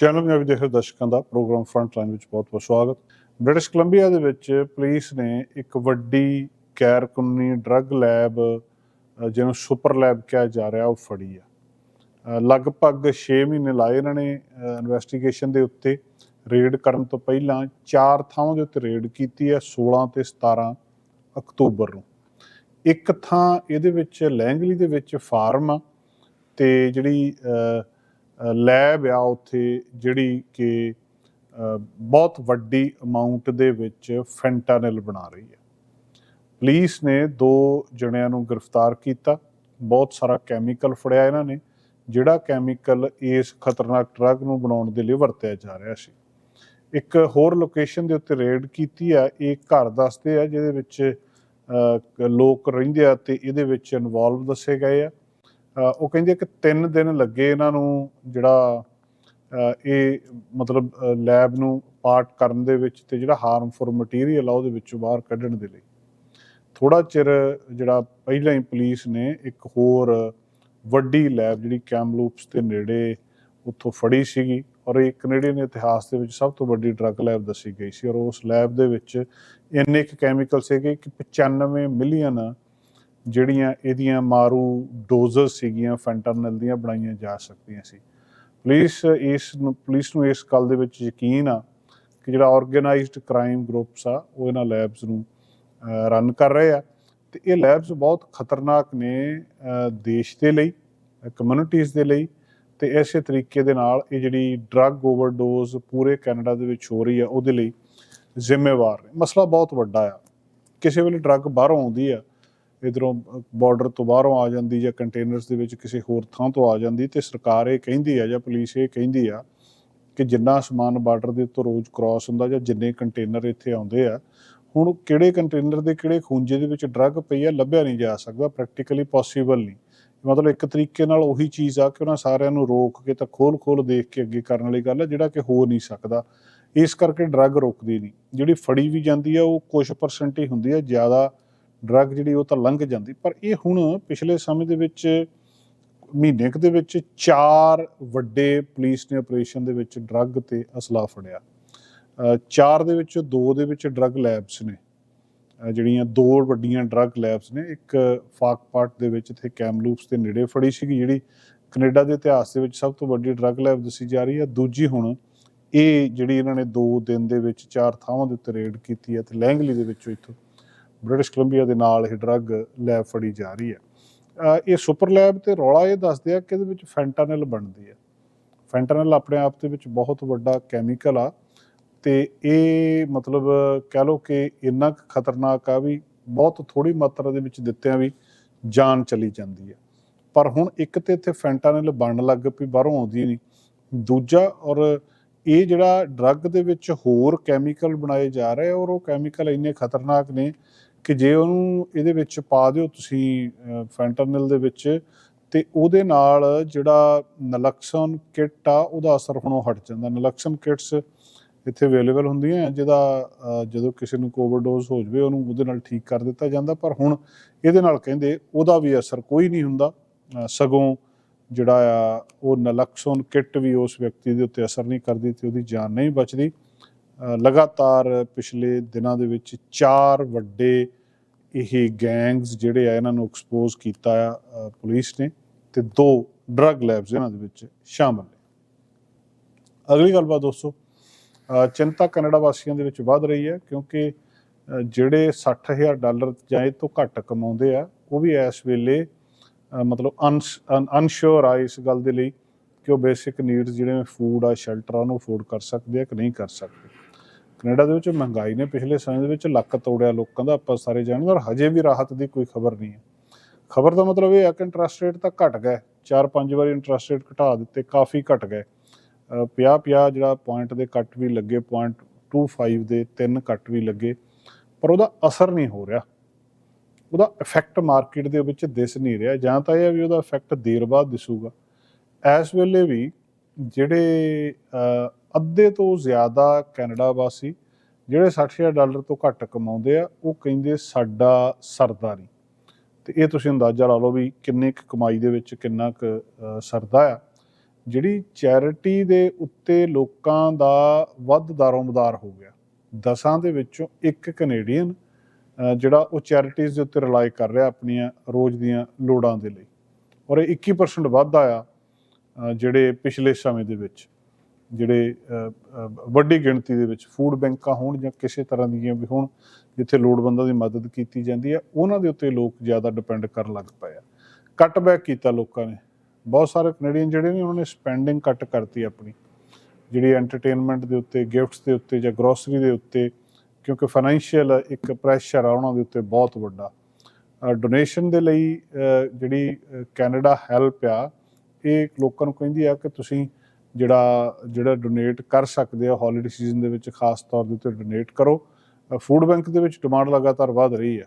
Channel Punjabi ਦੇਖ ਰਹੇ ਦਰਸ਼ਕਾਂ ਦਾ ਪ੍ਰੋਗਰਾਮ ਫਰੰਟ ਲਾਈਨ ਵਿੱਚ ਬਹੁਤ-ਬਹੁਤ ਸਵਾਗਤ। ਬ੍ਰਿਟਿਸ਼ ਕੋਲੰਬੀਆ ਦੇ ਵਿੱਚ ਪੁਲਿਸ ਨੇ ਇੱਕ ਵੱਡੀ ਗੈਰ ਕਾਨੂੰਨੀ ਡਰੱਗ ਲੈਬ ਜਿਹਨੂੰ ਸੁਪਰ ਲੈਬ ਕਿਹਾ ਜਾ ਰਿਹਾ, ਉਹ ਫੜੀ ਆ। ਲਗਭਗ 6 ਮਹੀਨੇ ਲਾਏ ਇਹਨਾਂ ਨੇ ਇਨਵੈਸਟੀਗੇਸ਼ਨ ਦੇ ਉੱਤੇ। ਰੇਡ ਕਰਨ ਤੋਂ ਪਹਿਲਾਂ ਚਾਰ ਥਾਵਾਂ ਦੇ ਉੱਤੇ ਰੇਡ ਕੀਤੀ ਹੈ 16 ਤੇ 17 ਅਕਤੂਬਰ ਨੂੰ। ਇੱਕ ਥਾਂ ਇਹਦੇ ਵਿੱਚ, ਲੈਂਗਲੀ ਦੇ ਵਿੱਚ ਫਾਰਮ ਆ, ਤੇ ਜਿਹੜੀ ਲੈਬ ਆ ਉੱਥੇ ਜਿਹੜੀ ਕਿ ਬਹੁਤ ਵੱਡੀ ਅਮਾਉਂਟ ਦੇ ਵਿੱਚ ਫੈਂਟਾਨਿਲ ਬਣਾ ਰਹੀ ਹੈ। ਪੁਲਿਸ ਨੇ ਦੋ ਜਣਿਆਂ ਨੂੰ ਗ੍ਰਿਫਤਾਰ ਕੀਤਾ। ਬਹੁਤ ਸਾਰਾ ਕੈਮੀਕਲ ਫੜਿਆ ਇਹਨਾਂ ਨੇ, ਜਿਹੜਾ ਕੈਮੀਕਲ ਇਸ ਖਤਰਨਾਕ ਡਰੱਗ ਨੂੰ ਬਣਾਉਣ ਦੇ ਲਈ ਵਰਤਿਆ ਜਾ ਰਿਹਾ ਸੀ। ਇੱਕ ਹੋਰ ਲੋਕੇਸ਼ਨ ਦੇ ਉੱਤੇ ਰੇਡ ਕੀਤੀ ਆ, ਇਹ ਘਰ ਦੱਸਦੇ ਆ, ਜਿਹਦੇ ਵਿੱਚ ਲੋਕ ਰਹਿੰਦੇ ਆ ਤੇ ਇਹਦੇ ਵਿੱਚ ਇਨਵੋਲਵ ਦੱਸੇ ਗਏ ਆ। ਉਹ ਕਹਿੰਦੇ ਕਿ 3 ਦਿਨ ਲੱਗੇ ਇਹਨਾਂ ਨੂੰ ਜਿਹੜਾ ਇਹ ਮਤਲਬ ਲੈਬ ਨੂੰ ਪਾਰਟ ਕਰਨ ਦੇ ਵਿੱਚ ਤੇ ਜਿਹੜਾ ਹਾਰਮਫੁਲ ਮਟੀਰੀਅਲ ਆ ਉਹਦੇ ਵਿੱਚੋਂ ਬਾਹਰ ਕੱਢਣ ਦੇ ਲਈ। ਥੋੜਾ ਚਿਰ ਜਿਹੜਾ ਪਹਿਲਾਂ ਹੀ ਪੁਲਿਸ ਨੇ ਇੱਕ ਹੋਰ ਵੱਡੀ ਲੈਬ ਜਿਹੜੀ ਕੈਮਲੂਪਸ ਦੇ ਨੇੜੇ ਉੱਥੋਂ ਫੜੀ ਸੀਗੀ ਔਰ ਇਹ ਕੈਨੇਡੀਅਨ ਇਤਿਹਾਸ ਦੇ ਵਿੱਚ ਸਭ ਤੋਂ ਵੱਡੀ ਡਰੱਗ ਲੈਬ ਦੱਸੀ ਗਈ ਸੀ ਔਰ ਉਸ ਲੈਬ ਦੇ ਵਿੱਚ ਇੰਨੇ ਕੁ ਕੈਮੀਕਲ ਸੀਗੇ ਕਿ 95 ਮਿਲੀਅਨ ਜਿਹੜੀਆਂ ਇਹਦੀਆਂ ਮਾਰੂ ਡੋਜ਼ਸ ਸੀਗੀਆਂ ਫੈਂਟਨਲ ਦੀਆਂ ਬਣਾਈਆਂ ਜਾ ਸਕਦੀਆਂ ਸੀ। ਪੁਲਿਸ ਇਸ ਨੂੰ ਪੁਲਿਸ ਨੂੰ ਇਸ ਗੱਲ ਦੇ ਵਿੱਚ ਯਕੀਨ ਆ ਕਿ ਜਿਹੜਾ ਆਰਗੇਨਾਈਜ਼ਡ ਕ੍ਰਾਈਮ ਗਰੁੱਪਸ ਆ, ਉਹ ਇਹਨਾਂ ਲੈਬਸ ਨੂੰ ਰਨ ਕਰ ਰਹੇ ਆ। ਤੇ ਇਹ ਲੈਬਸ ਬਹੁਤ ਖਤਰਨਾਕ ਨੇ ਦੇਸ਼ ਦੇ ਲਈ ਕਮਿਊਨਿਟੀਜ਼ ਦੇ ਲਈ। ਤੇ ਇਸੇ ਤਰੀਕੇ ਦੇ ਨਾਲ ਇਹ ਜਿਹੜੀ ਡਰੱਗ ਓਵਰਡੋਜ਼ ਪੂਰੇ ਕੈਨੇਡਾ ਦੇ ਵਿੱਚ ਹੋ ਰਹੀ ਆ, ਉਹਦੇ ਲਈ ਜ਼ਿੰਮੇਵਾਰ ਨੇ। ਮਸਲਾ ਬਹੁਤ ਵੱਡਾ ਆ। ਕਿਸੇ ਵੇਲੇ ਡਰੱਗ ਬਾਹਰੋਂ ਆਉਂਦੀ ਆ ਇਧਰੋਂ ਬਾਰਡਰ ਤੋਂ ਬਾਹਰੋਂ ਆ ਜਾਂਦੀ ਜਾਂ ਕੰਟੇਨਰਸ ਦੇ ਵਿੱਚ ਕਿਸੇ ਹੋਰ ਥਾਂ ਤੋਂ ਆ ਜਾਂਦੀ ਤੇ ਸਰਕਾਰ ਇਹ ਕਹਿੰਦੀ ਆ ਜਾਂ ਪੁਲਿਸ ਇਹ ਕਹਿੰਦੀ ਆ ਕਿ ਜਿੰਨਾ ਸਮਾਨ ਬਾਰਡਰ ਦੇ ਉੱਤੇ ਰੋਜ਼ ਕ੍ਰਾਸ ਹੁੰਦਾ ਜਾਂ ਜਿੰਨੇ ਕੰਟੇਨਰ ਇੱਥੇ ਆਉਂਦੇ ਆ, ਹੁਣ ਕਿਹੜੇ ਕੰਟੇਨਰ ਦੇ ਕਿਹੜੇ ਖੂੰਜੇ ਦੇ ਵਿੱਚ ਡਰੱਗ ਪਈ ਆ ਲੱਭਿਆ ਨਹੀਂ ਜਾ ਸਕਦਾ ਪ੍ਰੈਕਟੀਕਲੀ ਪੋਸੀਬਲ ਨਹੀਂ। ਮਤਲਬ ਇੱਕ ਤਰੀਕੇ ਨਾਲ ਉਹੀ ਚੀਜ਼ ਆ ਕਿ ਉਹਨਾਂ ਸਾਰਿਆਂ ਨੂੰ ਰੋਕ ਕੇ ਤਾਂ ਖੋਲ ਖੋਲ ਦੇਖ ਕੇ ਅੱਗੇ ਕਰਨ ਵਾਲੀ ਗੱਲ ਆ, ਜਿਹੜਾ ਕਿ ਹੋ ਨਹੀਂ ਸਕਦਾ। ਇਸ ਕਰਕੇ ਡਰੱਗ ਰੋਕਦੀ ਨਹੀਂ। ਜਿਹੜੀ ਫੜੀ ਵੀ ਜਾਂਦੀ ਆ, ਉਹ ਕੁਝ ਪਰਸੈਂਟ ਹੀ ਹੁੰਦੀ ਆ, ਜ਼ਿਆਦਾ ਡਰੱਗ ਜਿਹੜੀ ਉਹ ਤਾਂ ਲੰਘ ਜਾਂਦੀ, ਪਰ ਇਹ ਹੁਣ ਪਿਛਲੇ ਸਮੇਂ ਦੇ ਵਿੱਚ, ਮਹੀਨੇ ਕੁ ਦੇ ਵਿੱਚ ਚਾਰ ਵੱਡੇ ਪੁਲਿਸ ਨੇ ਆਪਰੇਸ਼ਨ ਦੇ ਵਿੱਚ ਡਰੱਗ ਤੇ ਅਸਲਾ ਫੜਿਆ। ਚਾਰ ਦੇ ਵਿੱਚ, ਦੋ ਦੇ ਵਿੱਚ ਡਰੱਗ ਲੈਬਸ ਨੇ। ਜਿਹੜੀਆਂ ਦੋ ਵੱਡੀਆਂ ਡਰੱਗ ਲੈਬਸ ਨੇ, ਇੱਕ ਫਾਕਪਾਟ ਦੇ ਵਿੱਚ ਤੇ ਕੈਮਲੂਪਸ ਦੇ ਨੇੜੇ ਫੜੀ ਸੀਗੀ, ਜਿਹੜੀ ਕੈਨੇਡਾ ਦੇ ਇਤਿਹਾਸ ਦੇ ਵਿੱਚ ਸਭ ਤੋਂ ਵੱਡੀ ਡਰੱਗ ਲੈਬ ਦੱਸੀ ਜਾ ਰਹੀ ਹੈ। ਦੂਜੀ ਹੁਣ ਇਹ ਜਿਹੜੀ ਇਹਨਾਂ ਨੇ ਦੋ ਦਿਨ ਦੇ ਵਿੱਚ ਚਾਰ ਥਾਵਾਂ ਦੇ ਉੱਤੇ ਰੇਡ ਕੀਤੀ ਹੈ ਤੇ ਲੈਂਗਲੀ ਦੇ ਵਿੱਚੋਂ ਇੱਥੋਂ ਬ੍ਰਿਟਿਸ਼ ਕੋਲੰਬੀਆ ਦੇ ਨਾਲ ਇਹ ਡਰੱਗ ਲੈਬ ਫੜੀ ਜਾ ਰਹੀ ਹੈ। ਇਹ ਸੁਪਰ ਲੈਬ ਤੇ ਰੌਲਾ ਇਹ ਦੱਸਦੇ ਆ ਕਿ ਇਹਦੇ ਵਿੱਚ ਫੈਂਟਾਨਲ ਬਣਦੀ ਹੈ। ਫੈਂਟਾਨਲ ਆਪਣੇ ਆਪ ਦੇ ਵਿੱਚ ਬਹੁਤ ਵੱਡਾ ਕੈਮੀਕਲ ਆ ਤੇ ਇਹ ਮਤਲਬ ਕਹਿ ਲਓ ਕਿ ਇੰਨਾ ਖਤਰਨਾਕ ਆ ਵੀ ਬਹੁਤ ਥੋੜੀ ਮਾਤਰਾ ਦੇ ਵਿੱਚ ਦਿੱਤਿਆਂ ਵੀ ਜਾਨ ਚਲੀ ਜਾਂਦੀ ਹੈ। ਪਰ ਹੁਣ ਇੱਕ ਤੇ ਇੱਥੇ ਫੈਂਟਾਨਲ ਬਣਨ ਲੱਗ ਪਈ, ਬਾਹਰੋਂ ਆਉਂਦੀ ਨਹੀਂ। ਦੂਜਾ ਔਰ ਇਹ ਜਿਹੜਾ ਡਰੱਗ ਦੇ ਵਿੱਚ ਹੋਰ ਕੈਮੀਕਲ ਬਣਾਏ ਜਾ ਰਹੇ ਔਰ ਉਹ ਕੈਮੀਕਲ ਇੰਨੇ ਖਤਰਨਾਕ ਨੇ ਕਿ ਜੇ ਉਹਨੂੰ ਇਹਦੇ ਵਿੱਚ ਪਾ ਦਿਓ ਤੁਸੀਂ ਫੈਂਟਾਨਲ ਦੇ ਵਿੱਚ, ਤੇ ਉਹਦੇ ਨਾਲ ਜਿਹੜਾ ਨਲਕਸਨ ਕਿਟ ਆ, ਉਹਦਾ ਅਸਰ ਹੁਣੋਂ ਹਟ ਜਾਂਦਾ। ਨਲਕਸਨ ਕਿਟਸ ਇੱਥੇ ਅਵੇਲੇਬਲ ਹੁੰਦੀਆਂ, ਜਿਹਦਾ ਜਦੋਂ ਕਿਸੇ ਨੂੰ ਓਵਰਡੋਜ਼ ਹੋ ਜਵੇ, ਉਹਨੂੰ ਉਹਦੇ ਨਾਲ ਠੀਕ ਕਰ ਦਿੱਤਾ ਜਾਂਦਾ। ਪਰ ਹੁਣ ਇਹਦੇ ਨਾਲ ਕਹਿੰਦੇ ਉਹਦਾ ਵੀ ਅਸਰ ਕੋਈ ਨਹੀਂ ਹੁੰਦਾ। ਸਗੋਂ ਜਿਹੜਾ ਆ, ਉਹ ਨਲਕਸਨ ਕਿਟ ਵੀ ਉਸ ਵਿਅਕਤੀ ਦੇ ਉੱਤੇ ਅਸਰ ਨਹੀਂ ਕਰਦੀ ਤੇ ਉਹਦੀ ਜਾਨ ਨਹੀਂ ਬਚਦੀ। ਲਗਾਤਾਰ ਪਿਛਲੇ ਦਿਨਾਂ ਦੇ ਵਿੱਚ ਚਾਰ ਵੱਡੇ ਇਹ ਗੈਂਗਸ ਜਿਹੜੇ ਆ ਇਹਨਾਂ ਨੂੰ ਐਕਸਪੋਜ਼ ਕੀਤਾ ਆ ਪੁਲਿਸ ਨੇ ਤੇ ਦੋ ਡਰੱਗ ਲੈਬਸ ਇਹਨਾਂ ਦੇ ਵਿੱਚ ਸ਼ਾਮਲ ਨੇ। ਅਗਲੀ ਗੱਲਬਾਤ ਦੋਸਤੋ ਚਿੰਤਾ ਕੈਨੇਡਾ ਵਾਸੀਆਂ ਦੇ ਵਿੱਚ ਵੱਧ ਰਹੀ ਹੈ ਕਿਉਂਕਿ ਅ, ਜਿਹੜੇ 60000 ਡਾਲਰ ਜਾਂ ਇਹ ਤੋਂ ਘੱਟ ਕਮਾਉਂਦੇ ਆ ਉਹ ਵੀ ਇਸ ਵੇਲੇ ਮਤਲਬ ਅਨਸ਼ੋਰ ਆ ਇਸ ਗੱਲ ਦੇ ਲਈ ਕਿ ਉਹ ਬੇਸਿਕ ਨੀਡਸ ਜਿਹੜੇ ਫੂਡ ਆ ਸ਼ੈਲਟਰ ਆ ਉਹਨੂੰ ਅਫੋਰਡ ਕਰ ਸਕਦੇ ਆ ਕਿ ਨਹੀਂ ਕਰ ਸਕਦੇ। ਕੈਨੇਡਾ ਦੇ ਵਿੱਚ ਮਹਿੰਗਾਈ ਨੇ ਪਿਛਲੇ ਸਮੇਂ ਦੇ ਵਿੱਚ ਲੱਕ ਤੋੜਿਆ ਲੋਕਾਂ ਦਾ, ਆਪਾਂ ਸਾਰੇ ਜਾਣਦੇ ਔਰ ਹਜੇ ਵੀ ਰਾਹਤ ਦੀ ਕੋਈ ਖਬਰ ਨਹੀਂ ਹੈ। ਖਬਰ ਦਾ ਮਤਲਬ ਇਹ ਹੈ ਕਿ ਇੰਟਰਸਟ ਰੇਟ ਤਾਂ ਘਟ ਗਏ ਚਾਰ ਪੰਜ ਵਾਰੀ ਇੰਟਰਸਟ ਰੇਟ ਘਟਾ ਦਿੱਤੇ, ਕਾਫੀ ਘਟ ਗਏ 50 50 ਜਿਹੜਾ ਪੁਆਇੰਟ ਦੇ ਕੱਟ ਵੀ ਲੱਗੇ ਪੁਆਇੰਟ 25 ਦੇ ਤਿੰਨ ਕੱਟ ਵੀ ਲੱਗੇ, ਪਰ ਉਹਦਾ ਅਸਰ ਨਹੀਂ ਹੋ ਰਿਹਾ। ਉਹਦਾ ਇਫੈਕਟ ਮਾਰਕੀਟ ਦੇ ਵਿੱਚ ਦਿਸ ਨਹੀਂ ਰਿਹਾ, ਜਾਂ ਤਾਂ ਇਹ ਹੈ ਵੀ ਉਹਦਾ ਇਫੈਕਟ ਦੇਰ ਬਾਅਦ ਦਿਸੂਗਾ। ਇਸ ਵੇਲੇ ਵੀ ਜਿਹੜੇ ਅੱਧੇ ਤੋਂ ਜ਼ਿਆਦਾ ਕੈਨੇਡਾ ਵਾਸੀ ਜਿਹੜੇ 60000 ਡਾਲਰ ਤੋਂ ਘੱਟ ਕਮਾਉਂਦੇ ਆ, ਉਹ ਕਹਿੰਦੇ ਸਾਡਾ ਸਰਦਾ ਨਹੀਂ ਤੇ ਇਹ ਤੁਸੀਂ ਅੰਦਾਜ਼ਾ ਲਾ ਲਓ ਵੀ ਕਿੰਨੇ ਕੁ ਕਮਾਈ ਦੇ ਵਿੱਚ ਕਿੰਨਾ ਕੁ ਸਰਦਾ ਆ। ਜਿਹੜੀ ਚੈਰਿਟੀ ਦੇ ਉੱਤੇ ਲੋਕਾਂ ਦਾ ਵੱਧ ਦਾਰੋਮਦਾਰ ਹੋ ਗਿਆ। ਦਸਾਂ ਦੇ ਵਿੱਚੋਂ ਇੱਕ ਕੈਨੇਡੀਅਨ ਜਿਹੜਾ ਉਹ ਚੈਰਿਟੀਜ਼ ਦੇ ਉੱਤੇ ਰਿਲਾਈ ਕਰ ਰਿਹਾ ਆਪਣੀਆਂ ਰੋਜ਼ ਦੀਆਂ ਲੋੜਾਂ ਦੇ ਲਈ। ਔਰ ਇਹ 21% ਵਾਧਾ ਆ ਜਿਹੜੇ ਪਿਛਲੇ ਸਮੇਂ ਦੇ ਵਿੱਚ। ਜਿਹੜੇ ਵੱਡੀ ਗਿਣਤੀ ਦੇ ਵਿੱਚ ਫੂਡ ਬੈਂਕਾਂ ਹੋਣ ਜਾਂ ਕਿਸੇ ਤਰ੍ਹਾਂ ਦੀਆਂ ਵੀ ਹੋਣ ਜਿੱਥੇ ਲੋੜਵੰਦਾਂ ਦੀ ਮਦਦ ਕੀਤੀ ਜਾਂਦੀ ਹੈ, ਉਹਨਾਂ ਦੇ ਉੱਤੇ ਲੋਕ ਜ਼ਿਆਦਾ ਡਿਪੈਂਡ ਕਰਨ ਲੱਗ ਪਏ ਆ। ਕੱਟ ਬੈਕ ਕੀਤਾ ਲੋਕਾਂ ਨੇ। ਬਹੁਤ ਸਾਰੇ ਕੈਨੇਡੀਅਨ ਜਿਹੜੇ ਨੇ, ਉਹਨਾਂ ਨੇ ਸਪੈਂਡਿੰਗ ਕੱਟ ਕਰਤੀ ਆਪਣੀ। ਜਿਹੜੀ ਐਂਟਰਟੇਨਮੈਂਟ ਦੇ ਉੱਤੇ ਗਿਫਟਸ ਦੇ ਉੱਤੇ ਜਾਂ ਗਰੋਸਰੀ ਦੇ ਉੱਤੇ, ਕਿਉਂਕਿ ਫਾਈਨੈਂਸ਼ੀਅਲ ਇੱਕ ਪ੍ਰੈਸ਼ਰ ਆ, ਉਹਨਾਂ ਦੇ ਉੱਤੇ ਬਹੁਤ ਵੱਡਾ। ਡੋਨੇਸ਼ਨ ਦੇ ਲਈ ਜਿਹੜੀ ਕੈਨੇਡਾ ਹੈਲਪ ਆ, ਇਹ ਲੋਕਾਂ ਨੂੰ ਕਹਿੰਦੀ ਆ ਕਿ ਤੁਸੀਂ ਜਿਹੜਾ ਜਿਹੜਾ ਡੋਨੇਟ ਕਰ ਸਕਦੇ ਆ ਹੌਲੀਡੇ ਸੀਜ਼ਨ ਦੇ ਵਿੱਚ, ਖਾਸ ਤੌਰ ਦੇ ਉੱਤੇ ਡੋਨੇਟ ਕਰੋ। ਫੂਡ ਬੈਂਕ ਦੇ ਵਿੱਚ ਡਿਮਾਂਡ ਲਗਾਤਾਰ ਵਧ ਰਹੀ ਹੈ।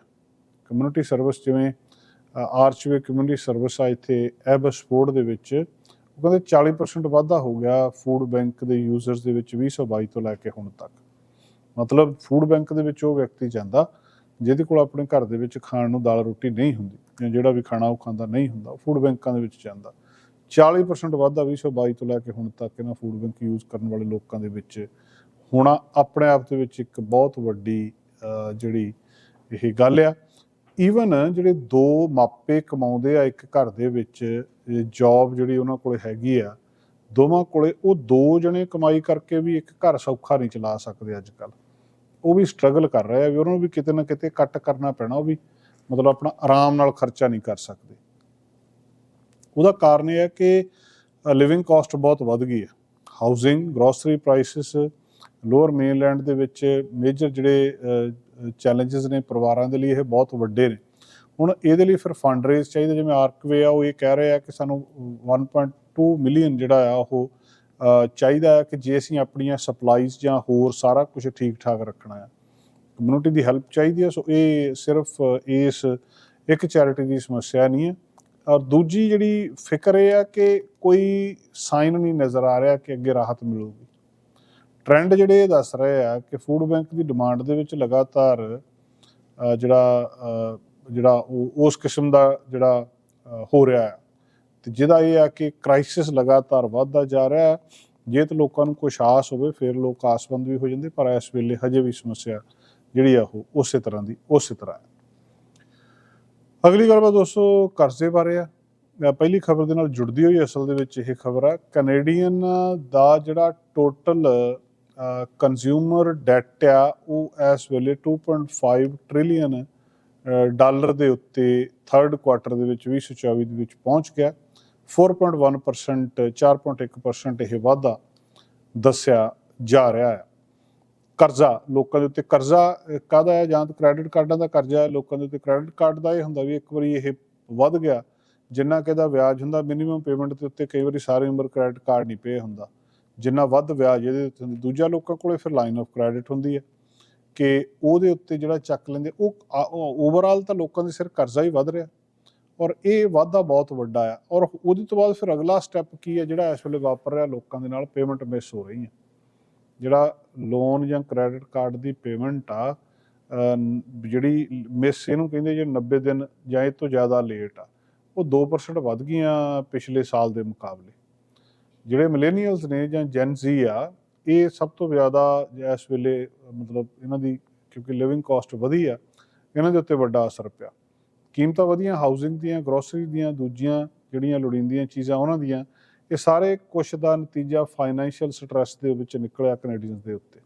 ਕਮਿਊਨਿਟੀ ਸਰਵਿਸ ਜਿਵੇਂ ਆਰਚਵੇ ਕਮਿਊਨਿਟੀ ਸਰਵਿਸ ਆ ਇੱਥੇ ਐਬਸਪੋਰਟ ਦੇ ਵਿੱਚ, ਉਹ ਕਹਿੰਦੇ 40% ਵਾਧਾ ਹੋ ਗਿਆ ਫੂਡ ਬੈਂਕ ਦੇ ਯੂਜ਼ਰਸ ਦੇ ਵਿੱਚ 2022 ਤੋਂ ਲੈ ਕੇ ਹੁਣ ਤੱਕ। ਮਤਲਬ ਫੂਡ ਬੈਂਕ ਦੇ ਵਿੱਚ ਉਹ ਵਿਅਕਤੀ ਜਾਂਦਾ, ਜਿਹਦੇ ਕੋਲ ਆਪਣੇ ਘਰ ਦੇ ਵਿੱਚ ਖਾਣ ਨੂੰ ਦਾਲ ਰੋਟੀ ਨਹੀਂ ਹੁੰਦੀ ਜਾਂ ਜਿਹੜਾ ਵੀ ਖਾਣਾ ਉਹ ਖਾਂਦਾ ਨਹੀਂ ਹੁੰਦਾ ਫੂਡ ਬੈਂਕਾਂ ਦੇ ਵਿੱਚ ਜਾਂਦਾ। 40% ਵਾਧਾ 2022 ਤੋਂ ਲੈ ਕੇ ਹੁਣ ਤੱਕ ਇਹਨਾਂ ਫੂਡ ਬੈਂਕ ਯੂਜ਼ ਕਰਨ ਵਾਲੇ ਲੋਕਾਂ ਦੇ ਵਿੱਚ। ਹੋਣਾ ਆਪਣੇ ਆਪ ਦੇ ਵਿੱਚ ਇੱਕ ਬਹੁਤ ਵੱਡੀ ਜਿਹੜੀ ਇਹ ਗੱਲ ਆ। ਈਵਨ ਜਿਹੜੇ ਦੋ ਮਾਪੇ ਕਮਾਉਂਦੇ ਆ ਇੱਕ ਘਰ ਦੇ ਵਿੱਚ ਜੌਬ ਜਿਹੜੀ ਉਹਨਾਂ ਕੋਲੇ ਹੈਗੀ ਆ, ਦੋਵਾਂ ਕੋਲੇ ਉਹ ਦੋ ਜਣੇ ਕਮਾਈ ਕਰਕੇ ਵੀ ਇੱਕ ਘਰ ਸੌਖਾ ਨਹੀਂ ਚਲਾ ਸਕਦੇ ਅੱਜ ਕੱਲ ਉਹ ਵੀ ਸਟਰਗਲ ਕਰ ਰਹੇ ਆ ਵੀ ਉਹਨਾਂ ਨੂੰ ਵੀ ਕਿਤੇ ਨਾ ਕਿਤੇ ਕੱਟ ਕਰਨਾ ਪੈਣਾ, ਉਹ ਵੀ ਮਤਲਬ ਆਪਣਾ ਆਰਾਮ ਨਾਲ ਖਰਚਾ ਨਹੀਂ ਕਰ ਸਕਦੇ। ਉਹਦਾ ਕਾਰਨ ਇਹ ਹੈ ਕਿ ਲਿਵਿੰਗ ਕਾਸਟ ਬਹੁਤ ਵੱਧ ਗਈ ਹੈ। Housing grocery prices Lower Mainland ਦੇ ਵਿੱਚ ਮੇਜਰ ਜਿਹੜੇ ਚੈਲੰਜਸ ਨੇ ਪਰਿਵਾਰਾਂ ਦੇ ਲਈ ਇਹ ਬਹੁਤ ਵੱਡੇ ਨੇ। ਹੁਣ ਇਹਦੇ ਲਈ ਫਿਰ ਫੰਡ ਰੇਜ਼ ਚਾਹੀਦਾ, ਜਿਵੇਂ ਆਰਕਵੇ ਆ, ਉਹ ਇਹ ਕਹਿ ਰਹੇ ਆ ਕਿ ਸਾਨੂੰ 1.2 ਮਿਲੀਅਨ ਜਿਹੜਾ ਆ, ਉਹ ਚਾਹੀਦਾ ਹੈ ਕਿ ਜੇ ਅਸੀਂ ਆਪਣੀਆਂ ਸਪਲਾਈਜ਼ ਜਾਂ ਹੋਰ ਸਾਰਾ ਕੁਝ ਠੀਕ ਠਾਕ ਰੱਖਣਾ ਹੈ। ਕਮਿਊਨਿਟੀ ਦੀ ਹੈਲਪ ਚਾਹੀਦੀ ਹੈ, ਸੋ ਇਹ ਸਿਰਫ ਇਸ ਇੱਕ ਚੈਰਿਟੀ ਦੀ ਸਮੱਸਿਆ ਨਹੀਂ ਹੈ। ਔਰ ਦੂਜੀ ਜਿਹੜੀ ਫਿਕਰ ਇਹ ਆ ਕਿ ਕੋਈ ਸਾਈਨ ਨਹੀਂ ਨਜ਼ਰ ਆ ਰਿਹਾ ਕਿ ਅੱਗੇ ਰਾਹਤ ਮਿਲੂਗੀ। ਟ੍ਰੈਂਡ ਜਿਹੜੇ ਇਹ ਦੱਸ ਰਹੇ ਆ ਕਿ ਫੂਡ ਬੈਂਕ ਦੀ ਡਿਮਾਂਡ ਦੇ ਵਿੱਚ ਲਗਾਤਾਰ ਜਿਹੜਾ ਜਿਹੜਾ ਉਸ ਕਿਸਮ ਦਾ ਜਿਹੜਾ ਹੋ ਰਿਹਾ ਹੈ। ਤੇ ਜਿਹਦਾ ਇਹ ਆ ਕਿ ਕ੍ਰਾਈਸਿਸ ਲਗਾਤਾਰ ਵੱਧਦਾ ਜਾ ਰਿਹਾ ਹੈ। ਜੇ ਤੇ ਲੋਕਾਂ ਨੂੰ ਕੁਛ ਆਸ ਹੋਵੇ, ਫਿਰ ਲੋਕ ਆਸਵੰਦ ਵੀ ਹੋ ਜਾਂਦੇ, ਪਰ ਇਸ ਵੇਲੇ ਹਜੇ ਵੀ ਸਮੱਸਿਆ ਜਿਹੜੀ ਆ ਉਹ ਉਸੇ ਤਰ੍ਹਾਂ ਦੀ, ਉਸੇ ਤਰ੍ਹਾਂ ਹੈ। ਅਗਲੀ ਗੱਲਬਾਤ ਦੋਸਤੋ ਕਰਜ਼ੇ ਬਾਰੇ ਆ। ਪਹਿਲੀ ਖਬਰ ਦੇ ਨਾਲ ਜੁੜਦੀ ਹੋਈ ਅਸਲ ਦੇ ਵਿੱਚ ਇਹ ਖਬਰ ਆ। ਕੈਨੇਡੀਅਨ ਦਾ ਜਿਹੜਾ ਟੋਟਲ ਕੰਜ਼ਿਊਮਰ ਡੈਟ ਆ, ਉਹ ਇਸ ਵੇਲੇ 2.5 ਟ੍ਰਿਲੀਅਨ ਡਾਲਰ ਦੇ ਉੱਤੇ ਥਰਡ ਕੁਆਟਰ ਦੇ ਵਿੱਚ 2024 ਦੇ ਵਿੱਚ ਪਹੁੰਚ ਗਿਆ। 4.1% 4.1% ਇਹ ਵਾਧਾ ਦੱਸਿਆ ਜਾ ਰਿਹਾ ਹੈ ਕਰਜ਼ਾ, ਲੋਕਾਂ ਦੇ ਉੱਤੇ ਕਰਜ਼ਾ ਕਾਹਦਾ ਹੈ? ਜਾਂ ਤਾਂ ਕ੍ਰੈਡਿਟ ਕਾਰਡਾਂ ਦਾ ਕਰਜ਼ਾ ਹੈ, ਲੋਕਾਂ ਦੇ ਉੱਤੇ ਕ੍ਰੈਡਿਟ ਕਾਰਡ ਦਾ ਇਹ ਹੁੰਦਾ ਵੀ ਇੱਕ ਵਾਰੀ ਇਹ ਵੱਧ ਗਿਆ, ਜਿੰਨਾ ਕਿ ਇਹਦਾ ਵਿਆਜ ਹੁੰਦਾ ਮਿਨੀਮਮ ਪੇਮੈਂਟ ਦੇ ਉੱਤੇ ਕਈ ਵਾਰੀ ਸਾਰੀ ਉਮਰ ਕ੍ਰੈਡਿਟ ਕਾਰਡ ਨਹੀਂ ਪੇ ਹੁੰਦਾ। ਜਿੰਨਾ ਵੱਧ ਵਿਆਜ ਇਹਦੇ ਉੱਤੇ ਹੁੰਦਾ। ਦੂਜਾ ਲੋਕਾਂ ਕੋਲੇ ਫਿਰ ਲਾਈਨ ਆਫ ਕ੍ਰੈਡਿਟ ਹੁੰਦੀ ਹੈ ਕਿ ਉਹਦੇ ਉੱਤੇ ਜਿਹੜਾ ਚੱਕ ਲੈਂਦੇ, ਉਹ ਓਵਰਆਲ ਤਾਂ ਲੋਕਾਂ ਦੇ ਸਿਰ ਕਰਜ਼ਾ ਹੀ ਵੱਧ ਰਿਹਾ। ਔਰ ਇਹ ਵਾਧਾ ਬਹੁਤ ਵੱਡਾ ਆ। ਔਰ ਉਹਦੇ ਤੋਂ ਬਾਅਦ ਫਿਰ ਅਗਲਾ ਸਟੈਪ ਕੀ ਹੈ, ਜਿਹੜਾ ਇਸ ਵੇਲੇ ਵਾਪਰ ਰਿਹਾ, ਲੋਕਾਂ ਦੇ ਨਾਲ ਪੇਮੈਂਟ ਮਿਸ ਹੋ ਰਹੀ ਹੈ ਜਿਹੜਾ ਲੋਨ ਜਾਂ ਕ੍ਰੈਡਿਟ ਕਾਰਡ ਦੀ ਪੇਮੈਂਟ ਆ ਜਿਹੜੀ ਮਿਸ ਇਹਨੂੰ ਕਹਿੰਦੇ ਜੇ 90 ਦਿਨ ਜਾਂ ਇਹ ਤੋਂ ਜ਼ਿਆਦਾ ਲੇਟ ਆ, ਉਹ 2% ਵੱਧ ਗਈਆਂ ਪਿਛਲੇ ਸਾਲ ਦੇ ਮੁਕਾਬਲੇ। ਜਿਹੜੇ ਮਿਲੇਨੀਅਲਸ ਨੇ ਜਾਂ ਜੈਨ ਜ਼ੀ ਆ, ਇਹ ਸਭ ਤੋਂ ਜ਼ਿਆਦਾ ਇਸ ਵੇਲੇ ਮਤਲਬ ਇਹਨਾਂ ਦੀ ਕਿਉਂਕਿ ਲਿਵਿੰਗ ਕਾਸਟ ਵਧੀ ਆ, ਇਹਨਾਂ ਦੇ ਉੱਤੇ ਵੱਡਾ ਅਸਰ ਪਿਆ। ਕੀਮਤਾਂ ਵਧੀਆਂ ਹਾਊਸਿੰਗ ਦੀਆਂ ਗਰੋਸਰੀ ਦੀਆਂ, ਦੂਜੀਆਂ ਜਿਹੜੀਆਂ ਲੋੜੀਂਦੀਆਂ ਚੀਜ਼ਾਂ ਉਹਨਾਂ ਦੀਆਂ ਇਹ ਸਾਰੇ ਕੁਛ ਦਾ ਨਤੀਜਾ ਫਾਈਨੈਂਸ਼ੀਅਲ ਸਟ੍ਰੈਸ ਦੇ ਵਿੱਚ ਨਿਕਲਿਆ ਕੈਨੇਡੀਅਨਸ ਦੇ ਉੱਤੇ।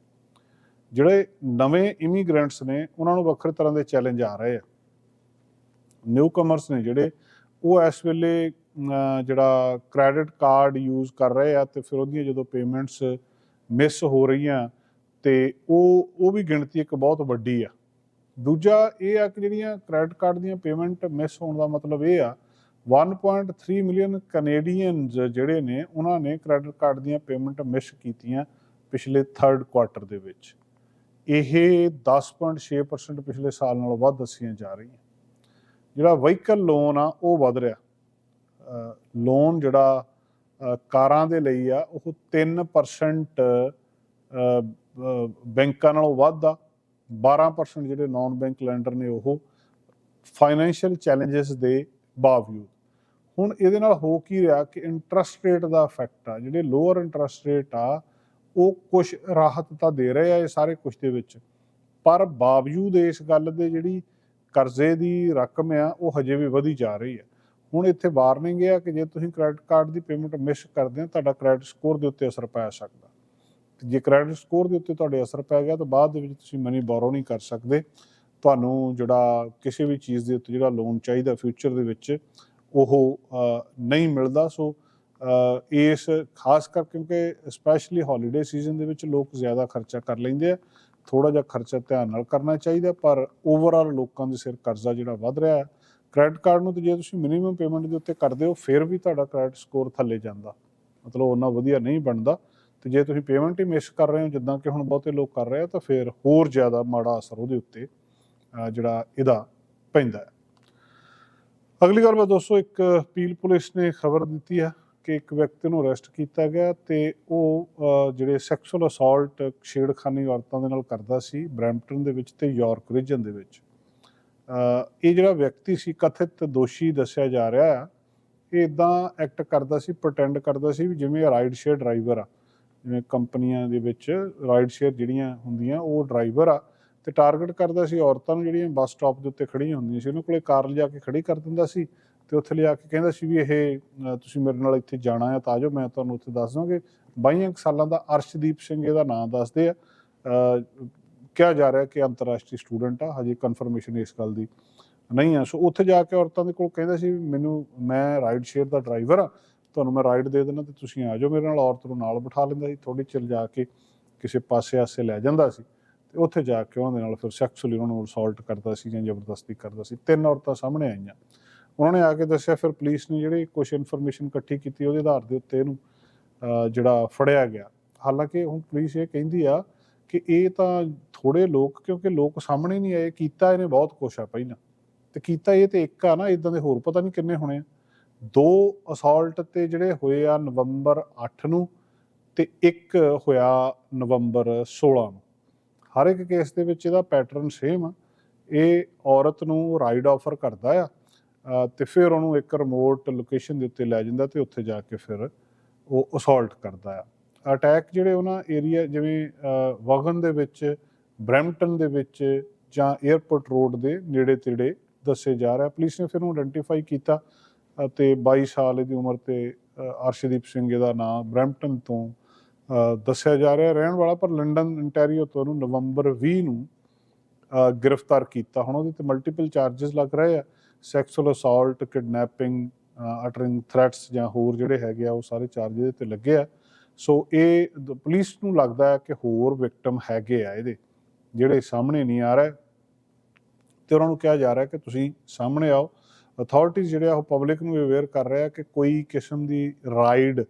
ਜਿਹੜੇ ਨਵੇਂ ਇਮੀਗ੍ਰੈਂਟਸ ਨੇ, ਉਹਨਾਂ ਨੂੰ ਵੱਖਰੇ ਤਰ੍ਹਾਂ ਦੇ ਚੈਲੰਜ ਆ ਰਹੇ ਆ। ਨਿਊ ਕਮਰਸ ਨੇ ਜਿਹੜੇ, ਉਹ ਇਸ ਵੇਲੇ ਜਿਹੜਾ ਕ੍ਰੈਡਿਟ ਕਾਰਡ ਯੂਜ਼ ਕਰ ਰਹੇ ਆ ਤੇ ਫਿਰ ਉਹਦੀਆਂ ਜਦੋਂ ਪੇਮੈਂਟਸ ਮਿਸ ਹੋ ਰਹੀਆਂ ਤੇ ਉਹ ਉਹ ਵੀ ਗਿਣਤੀ ਇੱਕ ਬਹੁਤ ਵੱਡੀ ਆ। ਦੂਜਾ ਇਹ ਆ ਕਿ ਜਿਹੜੀਆਂ ਕ੍ਰੈਡਿਟ ਕਾਰਡ ਦੀਆਂ ਪੇਮੈਂਟ ਮਿਸ ਹੋਣ ਦਾ ਮਤਲਬ ਇਹ ਆ 1.3 ਮਿਲੀਅਨ ਕੈਨੇਡੀਅਨਸ ਜਿਹੜੇ ਨੇ, ਉਹਨਾਂ ਨੇ ਕ੍ਰੈਡਿਟ ਕਾਰਡ ਦੀਆਂ ਪੇਮੈਂਟ ਮਿਸ ਕੀਤੀਆਂ ਪਿਛਲੇ ਥਰਡ ਕੁਆਰਟਰ ਦੇ ਵਿੱਚ। ਇਹ 10.6% ਪਿਛਲੇ ਸਾਲ ਨਾਲੋਂ ਵੱਧ ਦੱਸੀਆਂ ਜਾ ਰਹੀਆਂ। ਜਿਹੜਾ ਵਹੀਕਲ ਲੋਨ ਆ, ਉਹ ਵੱਧ ਰਿਹਾ। ਲੋਨ ਜਿਹੜਾ ਕਾਰਾਂ ਦੇ ਲਈ ਆ, ਉਹ 3% ਬੈਂਕਾਂ ਨਾਲੋਂ ਵੱਧ ਆ। 12% ਜਿਹੜੇ ਨਾਨ ਬੈਂਕ ਲੈਂਡਰ ਨੇ ਉਹ ਫਾਈਨੈਂਸ਼ੀਅਲ ਚੈਲੰਜਸ ਦੇ ਬਾਵਜੂਦ। ਹੁਣ ਇਹਦੇ ਨਾਲ ਹੋ ਕੀ ਰਿਹਾ ਕਿ ਇੰਟਰਸਟ ਰੇਟ ਦਾ ਇਫੈਕਟ ਆ, ਜਿਹੜੇ ਲੋਅਰ ਇੰਟਰਸਟ ਰੇਟ ਆ, ਉਹ ਕੁਝ ਰਾਹਤ ਤਾਂ ਦੇ ਰਹੇ ਆ ਇਹ ਸਾਰੇ ਕੁਝ ਦੇ ਵਿੱਚ। ਪਰ ਬਾਵਜੂਦ ਇਸ ਗੱਲ ਦੇ ਜਿਹੜੀ ਕਰਜ਼ੇ ਦੀ ਰਕਮ ਆ, ਉਹ ਹਜੇ ਵੀ ਵਧੀ ਜਾ ਰਹੀ ਹੈ ਹੁਣ ਇੱਥੇ ਵਾਰਨਿੰਗ ਇਹ ਕਿ ਜੇ ਤੁਸੀਂ ਕ੍ਰੈਡਿਟ ਕਾਰਡ ਦੀ ਪੇਮੈਂਟ ਮਿਸ ਕਰਦੇ ਹੋ, ਤੁਹਾਡਾ ਕ੍ਰੈਡਿਟ ਸਕੋਰ ਦੇ ਉੱਤੇ ਅਸਰ ਪੈ ਸਕਦਾ। ਜੇ ਕ੍ਰੈਡਿਟ ਸਕੋਰ ਦੇ ਉੱਤੇ ਤੁਹਾਡੇ ਅਸਰ ਪੈ ਗਿਆ, ਤਾਂ ਬਾਅਦ ਦੇ ਵਿੱਚ ਤੁਸੀਂ ਮਨੀ ਬੋਰੋ ਨਹੀਂ ਕਰ ਸਕਦੇ। ਤੁਹਾਨੂੰ ਜਿਹੜਾ ਕਿਸੇ ਵੀ ਚੀਜ਼ ਦੇ ਉੱਤੇ ਜਿਹੜਾ ਲੋਨ ਚਾਹੀਦਾ ਫਿਊਚਰ ਦੇ ਵਿੱਚ ਉਹ ਨਹੀਂ ਮਿਲਦਾ। ਸੋ ਇਸ ਖਾਸ ਕਰ ਕਿਉਂਕਿ ਸਪੈਸ਼ਲੀ ਹੌਲੀਡੇ ਸੀਜ਼ਨ ਦੇ ਵਿੱਚ ਲੋਕ ਜ਼ਿਆਦਾ ਖਰਚਾ ਕਰ ਲੈਂਦੇ ਆ। ਥੋੜਾ ਜਿਹਾ ਖਰਚਾ ਧਿਆਨ ਨਾਲ ਕਰਨਾ ਚਾਹੀਦਾ, ਪਰ ਓਵਰਆਲ ਲੋਕਾਂ ਦੇ ਸਿਰ ਕਰਜ਼ਾ ਜਿਹੜਾ ਵੱਧ ਰਿਹਾ ਹੈ। ਕ੍ਰੈਡਿਟ ਕਾਰਡ ਨੂੰ ਤੇ ਜੇ ਤੁਸੀਂ ਮਿਨੀਮਮ ਪੇਮੈਂਟ ਦੇ ਉੱਤੇ ਕਰਦੇ ਹੋ, ਫਿਰ ਵੀ ਤੁਹਾਡਾ ਕ੍ਰੈਡਿਟ ਸਕੋਰ ਥੱਲੇ ਜਾਂਦਾ। ਮਤਲਬ ਉਹਨਾਂ ਵਧੀਆ ਨਹੀਂ ਬਣਦਾ। ਤੇ ਜੇ ਤੁਸੀਂ ਪੇਮੈਂਟ ਹੀ ਮਿਸ ਕਰ ਰਹੇ ਹੋ, ਜਿੱਦਾਂ ਕਿ ਹੁਣ ਬਹੁਤੇ ਲੋਕ ਕਰ ਰਹੇ ਆ, ਤਾਂ ਫਿਰ ਹੋਰ ਜ਼ਿਆਦਾ ਮਾੜਾ ਅਸਰ ਉਹਦੇ ਉੱਤੇ ਜਿਹੜਾ ਇਹਦਾ ਪੈਂਦਾ ਹੈ। ਅਗਲੀ ਗੱਲ ਮੈਂ ਦੋਸਤੋ, ਇੱਕ ਪੀਲ ਪੁਲਿਸ ਨੇ ਖਬਰ ਦਿੱਤੀ ਹੈ ਕਿ ਇੱਕ ਵਿਅਕਤੀ ਨੂੰ ਅਰੈਸਟ ਕੀਤਾ ਗਿਆ ਤੇ ਉਹ ਜਿਹੜੇ ਸੈਕਸੁਅਲ ਅਸਾਲਟ ਛੇੜਖਾਨੀ ਔਰਤਾਂ ਦੇ ਨਾਲ ਕਰਦਾ ਸੀ ਬਰੈਂਪਟਨ ਦੇ ਵਿੱਚ ਤੇ ਯਾਰਕ ਰੀਜਨ ਦੇ ਵਿੱਚ। ਇਹ ਜਿਹੜਾ ਵਿਅਕਤੀ ਸੀ, ਕਥਿਤ ਦੋਸ਼ੀ ਦੱਸਿਆ ਜਾ ਰਿਹਾ ਆ ਇਹ ਇਦਾਂ ਐਕਟ ਕਰਦਾ ਸੀ ਪ੍ਰਟੈਂਡ ਕਰਦਾ ਸੀ ਵੀ ਜਿਵੇਂ ਰਾਈਡ ਸ਼ੇਅਰ ਡਰਾਈਵਰ ਆ। ਜਿਵੇਂ ਕੰਪਨੀਆਂ ਦੇ ਵਿੱਚ ਰਾਈਡ ਸ਼ੇਅਰ ਜਿਹੜੀਆਂ ਹੁੰਦੀਆਂ, ਉਹ ਡਰਾਈਵਰ ਆ। ਤੇ ਟਾਰਗੇਟ ਕਰਦਾ ਸੀ ਔਰਤਾਂ ਨੂੰ ਜਿਹੜੀਆਂ ਬੱਸ ਸਟਾਪ ਦੇ ਉੱਤੇ ਖੜੀਆਂ ਹੁੰਦੀਆਂ ਸੀ, ਉਹਨਾਂ ਕੋਲੇ ਕਾਰ ਲਿਜਾ ਕੇ ਖੜੀ ਕਰ ਦਿੰਦਾ ਸੀ ਤੇ ਉੱਥੇ ਲਿਆ ਕੇ ਕਹਿੰਦਾ ਸੀ ਵੀ ਇਹ ਤੁਸੀਂ ਮੇਰੇ ਨਾਲ ਇੱਥੇ ਜਾਣਾ ਹੈ ਤਾਂ ਆਜੋ ਮੈਂ ਤੁਹਾਨੂੰ ਉੱਥੇ ਦੱਸ ਦਾਂਗੇ 22 ਕੁ ਸਾਲਾਂ ਦਾ ਅਰਸ਼ਦੀਪ ਸਿੰਘ ਇਹਦਾ ਨਾਮ ਦੱਸਦੇ ਆ। ਕਿਹਾ ਜਾ ਰਿਹਾ ਕਿ ਅੰਤਰਰਾਸ਼ਟਰੀ ਸਟੂਡੈਂਟ ਆ, ਹਜੇ ਕਨਫਰਮੇਸ਼ਨ ਇਸ ਗੱਲ ਦੀ ਨਹੀਂ ਆ। ਸੋ ਉੱਥੇ ਜਾ ਕੇ ਔਰਤਾਂ ਦੇ ਕੋਲ ਕਹਿੰਦਾ ਸੀ ਵੀ ਮੈਨੂੰ, ਮੈਂ ਰਾਈਡ ਸ਼ੇਅਰ ਦਾ ਡਰਾਈਵਰ ਆ, ਤੁਹਾਨੂੰ ਮੈਂ ਰਾਈਡ ਦੇ ਦੇਣਾ ਤੇ ਤੁਸੀਂ ਆ ਜਾਓ ਮੇਰੇ ਨਾਲ, ਔਰਤ ਨੂੰ ਨਾਲ ਬਿਠਾ ਲੈਂਦਾ ਸੀ ਥੋੜੀ ਚਿਰ ਜਾ ਕੇ ਕਿਸੇ ਪਾਸੇ ਆਸੇ ਲੈ ਜਾਂਦਾ ਸੀ। ਤੇ ਉੱਥੇ ਜਾ ਕੇ ਉਹਨਾਂ ਦੇ ਨਾਲ ਫਿਰ ਸੈਕਸੁਅਲੀ ਉਹਨਾਂ ਨੂੰ ਅਸੌਲਟ ਕਰਦਾ ਸੀ ਜਾਂ ਜ਼ਬਰਦਸਤੀ ਕਰਦਾ ਸੀ। ਤਿੰਨ ਔਰਤਾਂ ਸਾਹਮਣੇ ਆਈਆਂ। ਉਹਨਾਂ ਨੇ ਆ ਕੇ ਦੱਸਿਆ, ਫਿਰ ਪੁਲਿਸ ਨੇ ਜਿਹੜੀ ਕੁਝ ਇਨਫੋਰਮੇਸ਼ਨ ਇਕੱਠੀ ਕੀਤੀ ਉਹਦੇ ਆਧਾਰ ਦੇ ਉੱਤੇ ਇਹਨੂੰ ਜਿਹੜਾ ਫੜਿਆ ਗਿਆ। ਹਾਲਾਂਕਿ ਹੁਣ ਪੁਲਿਸ ਇਹ ਕਹਿੰਦੀ ਆ ਕਿ ਇਹ ਤਾਂ ਥੋੜੇ ਲੋਕ, ਕਿਉਂਕਿ ਲੋਕ ਸਾਹਮਣੇ ਨਹੀਂ ਆਏ, ਕੀਤਾ ਇਹਨੇ ਬਹੁਤ ਕੁਛ ਆ ਪਹਿਲਾਂ। ਤੇ ਕੀਤਾ ਇਹ ਤੇ ਇੱਕ ਆ ਨਾ ਇਦਾਂ ਦੇ ਹੋਰ ਪਤਾ ਨਹੀਂ ਕਿੰਨੇ ਹੋਣੇ ਆ। ਦੋ ਅਸੌਲਟ ਤੇ ਜਿਹੜੇ ਹੋਏ ਆ ਨਵੰਬਰ 8 ਨੂੰ ਤੇ ਇੱਕ ਹੋਇਆ ਨਵੰਬਰ 16 ਨੂੰ। ਹਰ ਇੱਕ ਕੇਸ ਦੇ ਵਿੱਚ ਇਹਦਾ ਪੈਟਰਨ ਸੇਮ ਆ। ਇਹ ਔਰਤ ਨੂੰ ਰਾਈਡ ਆਫਰ ਕਰਦਾ ਆ, ਅਹ ਤੇ ਫਿਰ ਉਹਨੂੰ ਇੱਕ ਰਿਮੋਟ ਲੋਕੇਸ਼ਨ ਦੇ ਉੱਤੇ ਲੈ ਜਾਂਦਾ ਤੇ ਉੱਥੇ ਜਾ ਕੇ ਫਿਰ ਉਹ ਅਸੌਲਟ ਕਰਦਾ ਆ। ਅਟੈਕ ਜਿਹੜੇ ਉਹਨਾਂ ਏਰੀਆ ਜਿਵੇਂ ਵਗਨ ਦੇ ਵਿੱਚ ਬ੍ਰੈਂਪਟਨ ਦੇ ਵਿੱਚ ਜਾਂ 에ਅਰਪੋਰਟ ਰੋਡ ਦੇ ਨੇੜੇ ਤੇੜੇ ਦੱਸੇ ਜਾ ਰਿਹਾ। ਪੁਲਿਸ ਨੇ ਫਿਰ ਉਹਨੂੰ ਆਇਡੈਂਟੀਫਾਈ ਕੀਤਾ ਅਤੇ 22 ਸਾਲ ਦੀ ਉਮਰ ਤੇ ਅਰਸ਼ਦੀਪ ਸਿੰਘ ਇਹਦਾ ਨਾਮ ਬ੍ਰੈਂਪਟਨ ਤੋਂ ਦੱਸਿਆ ਜਾ ਰਿਹਾ, ਰਹਿਣ ਵਾਲਾ ਪਰ ਲੰਡਨ, ਇੰਟੈਰੀਓ ਤੋਂ ਨੂੰ ਨਵੰਬਰ 20 ਨੂੰ ਗ੍ਰਿਫਤਾਰ ਕੀਤਾ। ਹੁਣ ਉਹਦੇ ਤੇ ਮਲਟੀਪਲ ਚਾਰजेस ਲੱਗ ਰਹੇ ਆ। Sexual assault kidnapping uttering threats ਜਾਂ ਹੋਰ ਜਿਹੜੇ ਹੈਗੇ ਆ, ਉਹ ਸਾਰੇ ਚਾਰजेस ਤੇ ਲੱਗੇ ਆ। ਸੋ ਇਹ ਪੁਲਿਸ ਨੂੰ ਲੱਗਦਾ ਹੈ ਕਿ ਹੋਰ ਵਿਕਟਮ ਹੈਗੇ ਆ ਇਹਦੇ, ਜਿਹੜੇ ਸਾਹਮਣੇ ਨਹੀਂ ਆ ਰਹੇ। ਤੇ ਉਹਨਾਂ ਨੂੰ ਕਿਹਾ ਜਾ ਰਿਹਾ ਕਿ ਤੁਸੀਂ ਸਾਹਮਣੇ ਆਓ। ਅਥਾਰਟੀਜ਼ ਜਿਹੜੇ ਆ, ਉਹ ਪਬਲਿਕ ਨੂੰ ਅਵੇਅਰ ਕਰ ਰਿਹਾ ਕਿ ਕੋਈ ਕਿਸਮ ਦੀ ਰਾਈਡ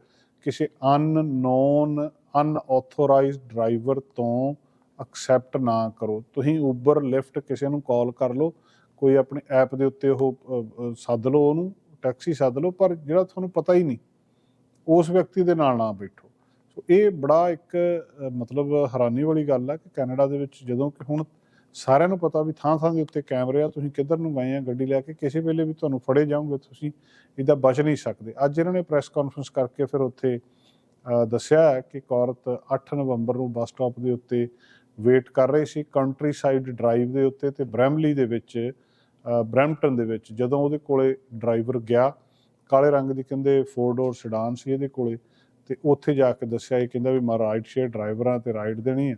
ਕਿਸੇ ਅਨਨੋਨ ਅਨਆਥੋਰਾਈਜ਼ਡ ਡਰਾਈਵਰ ਤੋਂ ਐਕਸੈਪਟ ਨਾ ਕਰੋ। ਤੁਸੀਂ ਉਬਰ ਲਿਫਟ ਕਿਸੇ ਨੂੰ ਕਾਲ ਕਰ ਲਓ, ਕੋਈ ਆਪਣੇ ਐਪ ਦੇ ਉੱਤੇ ਉਹ ਸੱਦ ਲਓ ਉਹਨੂੰ ਟੈਕਸੀ ਸੱਦ ਲਓ, ਪਰ ਜਿਹੜਾ ਤੁਹਾਨੂੰ ਪਤਾ ਹੀ ਨਹੀਂ, ਉਸ ਵਿਅਕਤੀ ਦੇ ਨਾਲ ਨਾ ਬੈਠੋ। ਸੋ ਇਹ ਬੜਾ ਇੱਕ ਮਤਲਬ ਹੈਰਾਨੀ ਵਾਲੀ ਗੱਲ ਆ ਕਿ ਕੈਨੇਡਾ ਦੇ ਵਿੱਚ ਜਦੋਂ ਕਿ ਹੁਣ ਸਾਰਿਆਂ ਨੂੰ ਪਤਾ ਵੀ ਥਾਂ ਥਾਂ ਦੇ ਉੱਤੇ ਕੈਮਰੇ ਆ ਤੁਸੀਂ ਕਿੱਧਰ ਨੂੰ ਗਏ ਆ ਗੱਡੀ ਲੈ ਕੇ ਕਿਸੇ ਵੇਲੇ ਵੀ ਤੁਹਾਨੂੰ ਫੜੇ ਜਾਓਗੇ ਤੁਸੀਂ ਇਹਦਾ ਬਚ ਨਹੀਂ ਸਕਦੇ। ਅੱਜ ਇਹਨਾਂ ਨੇ ਪ੍ਰੈਸ ਕਾਨਫਰੰਸ ਕਰਕੇ ਫਿਰ ਉੱਥੇ ਦੱਸਿਆ ਕਿ ਔਰਤ 8 ਨਵੰਬਰ ਨੂੰ ਬੱਸ ਸਟਾਪ ਦੇ ਉੱਤੇ ਵੇਟ ਕਰ ਰਹੀ ਸੀ ਕੰਟਰੀ ਸਾਈਡ ਡਰਾਈਵ ਦੇ ਉੱਤੇ ਤੇ ਬ੍ਰੈਮਲੀ ਦੇ ਵਿੱਚ ਅ, ਦੇ ਵਿੱਚ ਜਦੋਂ ਉਹਦੇ ਕੋਲੇ ਡਰਾਈਵਰ ਗਿਆ ਕਾਲੇ ਰੰਗ ਦੀ ਕਹਿੰਦੇ ਫੋਰ ਡੋਰ ਸੈਡਾਨ ਸੀ ਇਹਦੇ ਕੋਲੇ ਤੇ ਉੱਥੇ ਜਾ ਕੇ ਦੱਸਿਆ ਇਹ ਕਹਿੰਦਾ ਵੀ ਮੈਂ ਰਾਈਡ ਸ਼ੇਅਰ ਡਰਾਈਵਰਾਂ ਤੇ ਰਾਈਡ ਦੇਣੀ ਹੈ।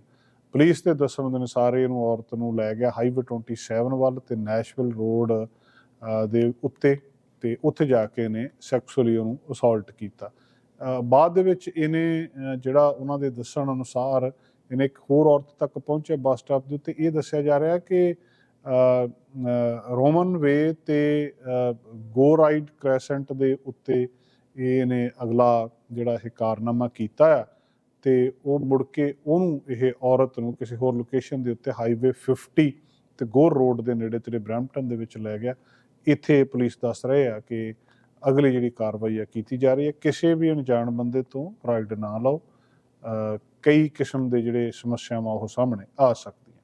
ਪੁਲਿਸ ਦੇ ਦੱਸਣ ਦੇ ਅਨੁਸਾਰ ਇਹਨੂੰ ਔਰਤ ਨੂੰ ਲੈ ਗਿਆ ਹਾਈਵੇ 27 ਵੱਲ ਤੇ ਨੈਸ਼ਵਿਲ ਰੋਡ ਦੇ ਉੱਤੇ ਤੇ ਉੱਥੇ ਜਾ ਕੇ ਇਹਨੇ ਸੈਕਸੁਅਲੀ ਉਹਨੂੰ ਅਸੌਲਟ ਕੀਤਾ। ਬਾਅਦ ਦੇ ਵਿੱਚ ਇਹਨੇ ਜਿਹੜਾ ਉਹਨਾਂ ਦੇ ਦੱਸਣ ਅਨੁਸਾਰ ਇਹਨੇ ਇੱਕ ਹੋਰ ਔਰਤ ਤੱਕ ਪਹੁੰਚੇ ਬੱਸ ਸਟਾਪ ਦੇ ਉੱਤੇ। ਇਹ ਦੱਸਿਆ ਜਾ ਰਿਹਾ ਕਿ ਰੋਮਨ ਵੇ ਤੇ ਗੋ ਰਾਈਡ ਕ੍ਰੈਸੈਂਟ ਦੇ ਉੱਤੇ ਇਹਨੇ ਅਗਲਾ ਜਿਹੜਾ ਇਹ ਕਾਰਨਾਮਾ ਕੀਤਾ ਆ। ਤੇ ਉਹ ਮੁੜ ਕੇ ਉਹਨੂੰ ਇਹ ਔਰਤ ਨੂੰ ਕਿਸੇ ਹੋਰ ਲੋਕੇਸ਼ਨ ਦੇ ਉੱਤੇ ਹਾਈਵੇ 50 ਤੇ ਗੋਰ ਰੋਡ ਦੇ ਨੇੜੇ ਤੇੜੇ ਬ੍ਰੈਂਪਟਨ ਦੇ ਵਿੱਚ ਲੈ ਗਿਆ। ਇੱਥੇ ਪੁਲਿਸ ਦੱਸ ਰਹੇ ਆ ਕਿ ਅਗਲੀ ਜਿਹੜੀ ਕਾਰਵਾਈ ਆ ਕੀਤੀ ਜਾ ਰਹੀ ਹੈ। ਕਿਸੇ ਵੀ ਅਣਜਾਣ ਬੰਦੇ ਤੋਂ ਰਾਈਡ ਨਾ ਲਓ। ਕਈ ਕਿਸਮ ਦੇ ਜਿਹੜੇ ਸਮੱਸਿਆਵਾਂ ਉਹ ਸਾਹਮਣੇ ਆ ਸਕਦੀਆਂ।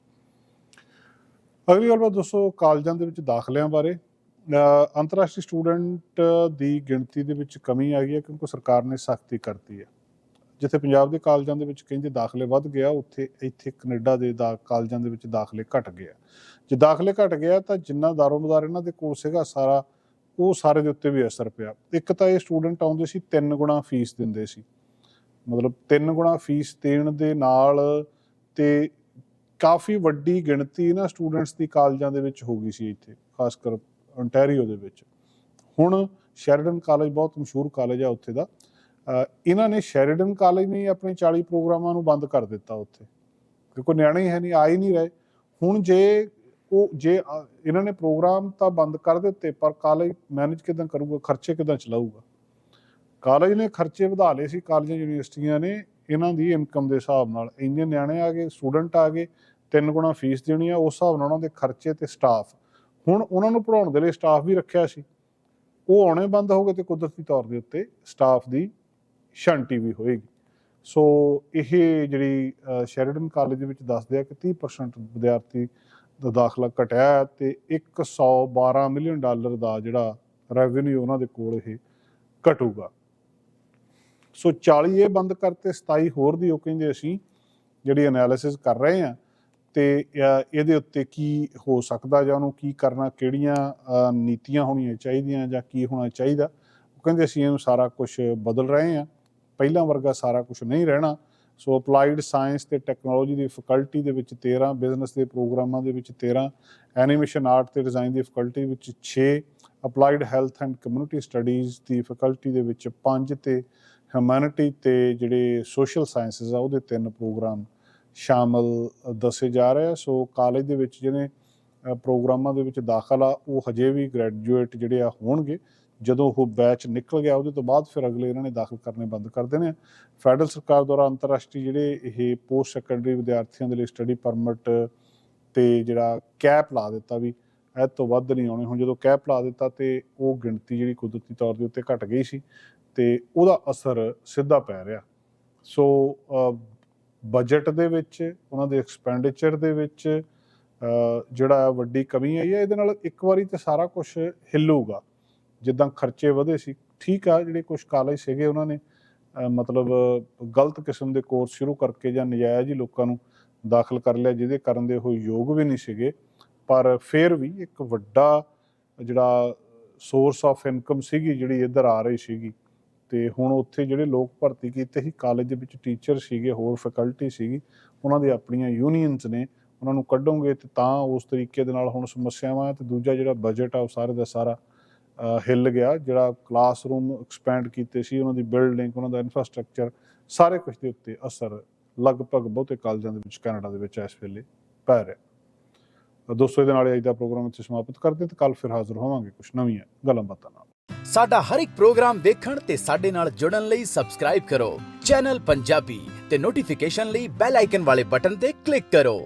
ਅਗਲੀ ਗੱਲ ਬਾਤ ਦੋਸਤੋ ਕਾਲਜਾਂ ਦੇ ਵਿੱਚ ਦਾਖਲਿਆਂ ਬਾਰੇ। ਅੰਤਰਰਾਸ਼ਟਰੀ ਸਟੂਡੈਂਟ ਦੀ ਗਿਣਤੀ ਦੇ ਵਿੱਚ ਕਮੀ ਆ ਗਈ ਹੈ ਕਿਉਂਕਿ ਸਰਕਾਰ ਨੇ ਸਖਤੀ ਕਰਤੀ ਹੈ। ਜਿੱਥੇ ਪੰਜਾਬ ਦੇ ਕਾਲਜਾਂ ਦੇ ਵਿੱਚ ਕਹਿੰਦੇ ਦਾਖਲੇ ਵੱਧ ਗਿਆ, ਉੱਥੇ ਇੱਥੇ ਕੈਨੇਡਾ ਦੇ ਦਾ ਕਾਲਜਾਂ ਦੇ ਵਿੱਚ ਦਾਖਲੇ ਘਟ ਗਿਆ ਜੇ ਦਾਖਲੇ ਘਟ ਗਿਆ ਤਾਂ ਜਿੰਨਾ ਦਾਰੋਮਦਾਰ ਇਹਨਾਂ ਦੇ ਕੋਲ ਸੀਗਾ, ਸਾਰਾ ਉਹ ਸਾਰੇ ਦੇ ਉੱਤੇ ਵੀ ਅਸਰ ਪਿਆ। ਇੱਕ ਤਾਂ ਇਹ ਸਟੂਡੈਂਟ ਆਉਂਦੇ ਸੀ, ਤਿੰਨ ਗੁਣਾ ਫੀਸ ਦਿੰਦੇ ਸੀ। ਮਤਲਬ ਤਿੰਨ ਗੁਣਾ ਫੀਸ ਦੇਣ ਦੇ ਨਾਲ ਤੇ ਕਾਫੀ ਵੱਡੀ ਗਿਣਤੀ ਨਾ ਸਟੂਡੈਂਟਸ ਦੀ ਕਾਲਜਾਂ ਦੇ ਵਿੱਚ ਹੋ ਗਈ ਸੀ ਇੱਥੇ, ਖਾਸ ਕਰ ontario ਦੇ ਵਿੱਚ। ਹੁਣ ਸ਼ੈਰੀਡਨ ਕਾਲਜ ਬਹੁਤ ਮਸ਼ਹੂਰ ਕਾਲਜ ਆ ਉੱਥੇ ਦਾ। ਇਹਨਾਂ ਨੇ ਸ਼ੈਰੀਡਨ ਕਾਲਜ ਨੇ ਆਪਣੇ 40 ਪ੍ਰੋਗਰਾਮਾਂ ਨੂੰ ਬੰਦ ਕਰ ਦਿੱਤਾ ਉੱਥੇ। ਕਿਉਂਕਿ ਨਿਆਣੇ ਹੀ ਹੈ ਨਹੀਂ ਆ ਹੀ ਨਹੀਂ ਰਹੇ। ਹੁਣ ਜੇ ਉਹ, ਜੇ ਇਹਨਾਂ ਨੇ ਪ੍ਰੋਗਰਾਮ ਤਾਂ ਬੰਦ ਕਰ ਦਿੱਤੇ, ਪਰ ਕਾਲਜ ਮੈਨੇਜ ਕਿਦਾਂ ਕਰੂਗਾ, ਖਰਚੇ ਕਿਦਾਂ ਚਲਾਊਗਾ? ਕਾਲਜ ਨੇ ਖਰਚੇ ਵਧਾ ਲਏ ਸੀ, ਕਾਲਜਾਂ, ਯੂਨੀਵਰਸਿਟੀਆਂ ਨੇ ਇਹਨਾਂ ਦੀ ਇਨਕਮ ਦੇ ਹਿਸਾਬ ਨਾਲ। ਇੰਨੇ ਨਿਆਣੇ ਆ ਗਏ, ਸਟੂਡੈਂਟ ਆ ਗਏ, ਤਿੰਨ ਗੁਣਾ ਫੀਸ ਦੇਣੀ ਆ, ਉਸ ਹਿਸਾਬ ਨਾਲ ਉਹਨਾਂ ਦੇ ਖਰਚੇ ਤੇ ਸਟਾਫ। ਹੁਣ ਉਹਨਾਂ ਨੂੰ ਪੜਾਉਣ ਦੇ ਲਈ ਸਟਾਫ ਵੀ ਰੱਖਿਆ ਸੀ। ਉਹ ਆਉਣੇ ਬੰਦ ਹੋ ਗਏ ਤੇ ਕੁਦਰਤੀ ਤੌਰ ਦੇ ਉੱਤੇ ਸਟਾਫ ਦੀ ਸ਼ੰਟੀ ਵੀ ਹੋਏਗੀ। ਸੋ ਇਹ ਜਿਹੜੀ ਅ, ਕਾਲਜ ਦੇ ਵਿੱਚ ਦੱਸਦੇ ਆ ਕਿ 30% ਵਿਦਿਆਰਥੀ ਦਾ ਦਾਖਲਾ ਘਟਿਆ ਹੈ ਤੇ 112 ਮਿਲੀਅਨ ਡਾਲਰ ਦਾ ਜਿਹੜਾ ਰੈਵਨਿਊ ਉਹਨਾਂ ਦੇ ਕੋਲ ਇਹ ਘਟੂਗਾ। ਸੋ 40 ਇਹ ਬੰਦ ਕਰਤੇ 27 ਹੋਰ ਦੀ ਉਹ ਕਹਿੰਦੇ ਅਸੀਂ ਜਿਹੜੀ ਐਨਾਲਿਸਿਸ ਕਰ ਰਹੇ ਆ ਤੇ ਇਹਦੇ ਉੱਤੇ ਕੀ ਹੋ ਸਕਦਾ ਜਾਂ ਉਹਨੂੰ ਕੀ ਕਰਨਾ ਕਿਹੜੀਆਂ ਨੀਤੀਆਂ ਹੋਣੀਆਂ ਚਾਹੀਦੀਆਂ ਜਾਂ ਕੀ ਹੋਣਾ ਚਾਹੀਦਾ ਉਹ ਕਹਿੰਦੇ ਅਸੀਂ ਇਹਨੂੰ ਸਾਰਾ ਕੁਝ ਬਦਲ ਰਹੇ ਆ ਪਹਿਲਾਂ ਵਰਗਾ ਸਾਰਾ ਕੁਝ ਨਹੀਂ ਰਹਿਣਾ। ਸੋ ਅਪਲਾਈਡ ਸਾਇੰਸ ਤੇ ਟੈਕਨੋਲੋਜੀ ਦੀ ਫੈਕਲਟੀ ਦੇ ਵਿੱਚ 13 ਬਿਜ਼ਨਸ ਦੇ ਪ੍ਰੋਗਰਾਮਾਂ ਦੇ ਵਿੱਚ 13 ਐਨੀਮੇਸ਼ਨ ਆਰਟ ਤੇ ਡਿਜ਼ਾਈਨ ਦੀ ਫੈਕਲਟੀ ਵਿੱਚ 6 applied health and community studies the faculty ਦੇ ਵਿੱਚ 5 ਤੇ ਹਿਊਮੈਨਿਟੀ ਤੇ ਜਿਹੜੇ ਸੋਸ਼ਲ ਸਾਇੰਸਸ ਆ, ਉਹਦੇ ਤਿੰਨ ਪ੍ਰੋਗਰਾਮ ਸ਼ਾਮਲ ਦੱਸੇ ਜਾ ਰਹੇ ਆ। ਸੋ ਕਾਲਜ ਦੇ ਵਿੱਚ ਜਿਹੜੇ ਪ੍ਰੋਗਰਾਮਾਂ ਦੇ ਵਿੱਚ ਦਾਖਲ ਆ ਉਹ ਹਜੇ ਵੀ ਗ੍ਰੈਜੂਏਟ ਜਿਹੜੇ ਆ ਹੋਣਗੇ। ਜਦੋਂ ਉਹ ਬੈਚ ਨਿਕਲ ਗਿਆ, ਉਹਦੇ ਤੋਂ ਬਾਅਦ ਫਿਰ ਅਗਲੇ ਇਹਨਾਂ ਨੇ ਦਾਖਲ ਕਰਨੇ ਬੰਦ ਕਰ ਦੇਣੇ ਫੈਡਰਲ ਸਰਕਾਰ ਦੁਆਰਾ ਅੰਤਰਰਾਸ਼ਟਰੀ ਜਿਹੜੇ ਇਹ ਪੋਸਟ ਸੈਕੰਡਰੀ ਵਿਦਿਆਰਥੀਆਂ ਦੇ ਲਈ ਸਟੱਡੀ ਪਰਮਿਟ ਤੇ ਜਿਹੜਾ ਕੈਪ ਲਾ ਦਿੱਤਾ ਵੀ, ਇਹ ਤੋਂ ਵੱਧ ਨਹੀਂ ਆਉਣੇ। ਹੁਣ ਜਦੋਂ ਕੈਪ ਲਾ ਦਿੱਤਾ ਤੇ ਉਹ ਗਿਣਤੀ ਜਿਹੜੀ ਕੁਦਰਤੀ ਤੌਰ ਦੇ ਉੱਤੇ ਘਟ ਗਈ ਸੀ ਤੇ ਉਹਦਾ ਅਸਰ ਸਿੱਧਾ ਪੈ ਰਿਹਾ। ਸੋ ਬਜਟ ਦੇ ਵਿੱਚ, ਉਹਨਾਂ ਦੇ ਐਕਸਪੈਂਡੀਚਰ ਦੇ ਵਿੱਚ ਜਿਹੜਾ ਵੱਡੀ ਕਮੀ ਆਈ ਹੈ, ਇਹਦੇ ਨਾਲ ਇੱਕ ਵਾਰੀ ਤੇ ਸਾਰਾ ਕੁਝ ਹਿੱਲੂਗਾ। ਜਿੱਦਾਂ ਖਰਚੇ ਵਧੇ ਸੀ, ਠੀਕ ਆ, ਜਿਹੜੇ ਕੁਝ ਕਾਲਜ ਸੀਗੇ ਉਹਨਾਂ ਨੇ ਮਤਲਬ ਗਲਤ ਕਿਸਮ ਦੇ ਕੋਰਸ ਸ਼ੁਰੂ ਕਰਕੇ ਜਾਂ ਨਜਾਇਜ਼ ਹੀ ਲੋਕਾਂ ਨੂੰ ਦਾਖਲ ਕਰ ਲਿਆ, ਜਿਹਦੇ ਕਰਨ ਦੇ ਉਹ ਯੋਗ ਵੀ ਨਹੀਂ ਸੀਗੇ। ਪਰ ਫਿਰ ਵੀ ਇੱਕ ਵੱਡਾ ਜਿਹੜਾ ਸੋਰਸ ਆਫ ਇਨਕਮ ਸੀਗੀ, ਜਿਹੜੀ ਇੱਧਰ ਆ ਰਹੀ ਸੀਗੀ, ਤੇ ਹੁਣ ਉੱਥੇ ਜਿਹੜੇ ਲੋਕ ਭਰਤੀ ਕੀਤੇ ਸੀ ਕਾਲਜ ਦੇ ਵਿੱਚ ਟੀਚਰ ਸੀਗੇ, ਹੋਰ ਫੈਕਲਟੀ ਸੀਗੀ, ਉਹਨਾਂ ਦੀ ਆਪਣੀਆਂ ਯੂਨੀਅਨਸ ਨੇ, ਉਹਨਾਂ ਨੂੰ ਕੱਢੋਗੇ ਤੇ ਤਾਂ ਉਸ ਤਰੀਕੇ ਦੇ ਨਾਲ ਹੁਣ ਸਮੱਸਿਆਵਾਂ ਹੈ ਤੇ ਦੂਜਾ ਜਿਹੜਾ ਬਜਟ ਆ, ਉਹ ਸਾਰੇ ਦਾ ਸਾਰਾ ਹਿੱਲ ਗਿਆ, ਜਿਹੜਾ ਕਲਾਸਰੂਮ ਐਕਸਪੈਂਡ ਕੀਤੇ ਸੀ, ਉਹਨਾਂ ਦੀ ਬਿਲਡਿੰਗ ਉਹਨਾਂ ਦਾ ਇਨਫਰਾਸਟ੍ਰਕਚਰ ਸਾਰੇ ਕੁਝ ਦੇ ਉੱਤੇ ਅਸਰ ਲਗਭਗ ਬਹੁਤੇ ਕਾਲਜਾਂ ਦੇ ਵਿੱਚ, ਕੈਨੇਡਾ ਦੇ ਵਿੱਚ ਇਸ ਵੇਲੇ ਪੈ ਰਿਹਾ। ਦੋਸਤੋ, ਇਹਦੇ ਨਾਲ ਅੱਜ ਦਾ ਪ੍ਰੋਗਰਾਮ ਇੱਥੇ ਸਮਾਪਤ ਕਰਦੇ ਹਾਂ ਤੇ ਕੱਲ ਫਿਰ ਹਾਜ਼ਰ ਹੋਵਾਂਗੇ ਕੁਝ ਨਵੀਆਂ ਗੱਲਾਂ ਬਾਤਾਂ ਨਾਲ। ਸਾਡਾ ਹਰ ਇੱਕ ਪ੍ਰੋਗਰਾਮ ਦੇਖਣ ਤੇ ਸਾਡੇ ਨਾਲ ਜੁੜਨ ਲਈ ਸਬਸਕ੍ਰਾਈਬ ਕਰੋ। ਚੈਨਲ ਪੰਜਾਬੀ ਤੇ ਨੋਟੀਫਿਕੇਸ਼ਨ ਲਈ ਬੈਲ ਆਈਕਨ ਵਾਲੇ ਬਟਨ ਤੇ ਕਲਿੱਕ ਕਰੋ।